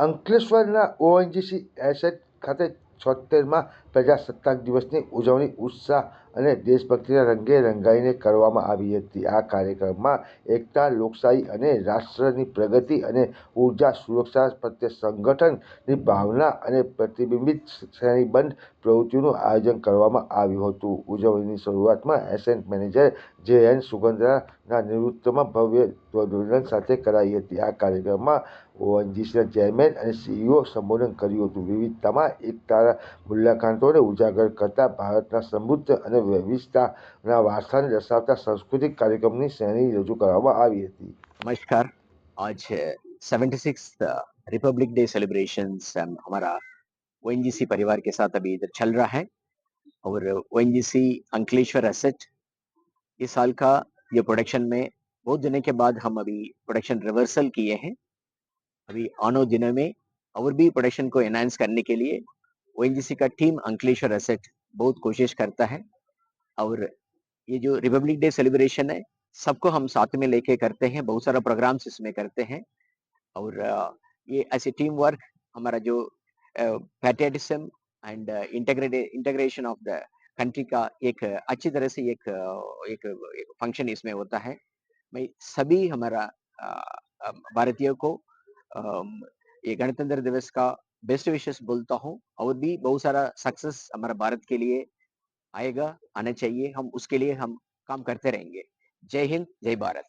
અંકલેશ્વરના ONGC asset ખાતે છોતેરમાં પ્રજાસત્તાક દિવસની ઉજવણી ઉત્સાહ અને દેશભક્તિના રંગે રંગાઈને કરવામાં આવી હતી. આ કાર્યક્રમમાં એકતા, લોકશાહી અને રાષ્ટ્રની પ્રગતિ અને ઊર્જા સુરક્ષા પ્રત્યે સંગઠનની ભાવના અને પ્રતિબિંબિત શ્રેણીબંધ પ્રવૃત્તિઓનું આયોજન કરવામાં આવ્યું હતું. ઉજવણીની શરૂઆતમાં એસેન્ટ મેનેજર જે એન સુગંધરાના નેતૃત્વમાં ભવ્ય ધ્વજવંદન સાથે કરાઈ હતી. આ કાર્યક્રમમાં ઓએનજીસીના ચેરમેન અને સીઈઓ સંબોધન કર્યું હતું. વિવિધતામાં એકતાના સિદ્ધાંતોને ઉજાગર કરતા ભારતના સમૃદ્ધ અને વૈવિધતાના વારસાને દર્શાવતા સાંસ્કૃતિક કાર્યક્રમની શ્રેણી રજૂ કરવામાં આવી હતી. નમસ્કાર. આજ seventy six republic day celebration हमारा ओएनजीसी परिवार के साथ अभी इधर चल रहा है और ओ अंकलेश्वर एसेट इस साल का ये प्रोडक्शन में बहुत दिनों के बाद हम अभी प्रोडक्शन रिवर्सल किए हैं अभी आनो दिनों में और भी प्रोडक्शन को एनहांस करने के लिए ओ का टीम अंकलेश्वर एसेट बहुत कोशिश करता है। और ये जो रिपब्लिक डे सेलिब्रेशन है सबको हम साथ में लेके करते हैं बहुत सारा प्रोग्राम्स इसमें करते हैं। और ये ऐसे टीम वर्क हमारा जो patriotism and integration of the country का एक अच्छी तरह से एक एक, फ़ंक्शन इसमें होता है। मैं सभी हमारा भारतीयों को ये गणतंत्र दिवस का बेस्ट विशेष बोलता हूँ, और भी बहुत सारा सक्सेस हमारे भारत के लिए आएगा, आना चाहिए, हम उसके लिए हम काम करते रहेंगे। जय हिंद, जय भारत।